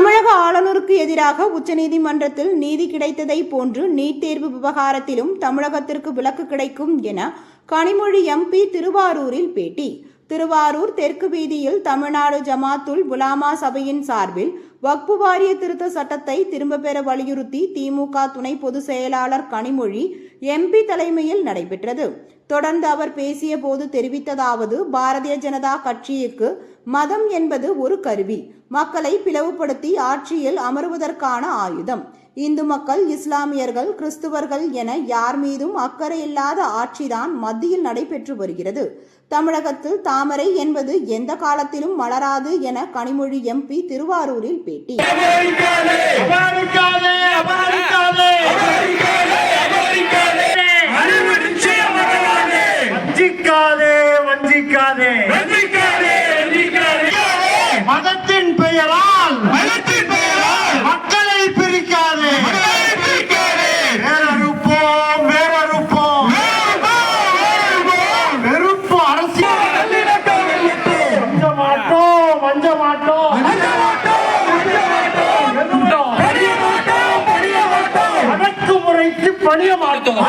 தமிழக ஆளுநருக்கு எதிராக உச்சநீதிமன்றத்தில் நீதி கிடைத்ததை போன்று நீட் தேர்வு விவகாரத்திலும் தமிழகத்திற்கு விலக்கு கிடைக்கும் என கனிமொழி எம்பி திருவாரூரில் பேட்டி. திருவாரூர் தெற்கு வீதியில் தமிழ்நாடு ஜமாத்துல் புலாமா சபையின் சார்பில் வக்பு வாரிய திருத்த சட்டத்தை திரும்ப பெற வலியுறுத்தி திமுக துணை பொதுச் செயலாளர் கனிமொழி எம்பி தலைமையில் நடைபெற்றது. தொடர்ந்து அவர் பேசிய போது தெரிவித்ததாவது பாரதிய ஜனதா கட்சிக்கு மதம் என்பது ஒரு கருவி. மக்களை பிளவுபடுத்தி ஆட்சியில் அமருவதற்கான ஆயுதம். இந்து மக்கள் இஸ்லாமியர்கள் கிறிஸ்துவர்கள் என யார் மீதும் அக்கறை இல்லாத ஆட்சிதான் மத்தியில் நடைபெற்று வருகிறது. தமிழகத்தில் தாமரை என்பது எந்த காலத்திலும் மலராது என கனிமொழி எம்பி திருவாரூரில் பேட்டி. மதத்தின் பெயரால் மதத்தின் பெயரால் மக்களை பிரிக்காதே. வேறறுப்போம் வேறறுப்போம். வெறுப்பு அரசியல். மஞ்ச மாட்டோம் மஞ்ச மாட்டோம் பணிய மாட்டோம் அடக்குமுறைக்கு பணிய மாட்டோம்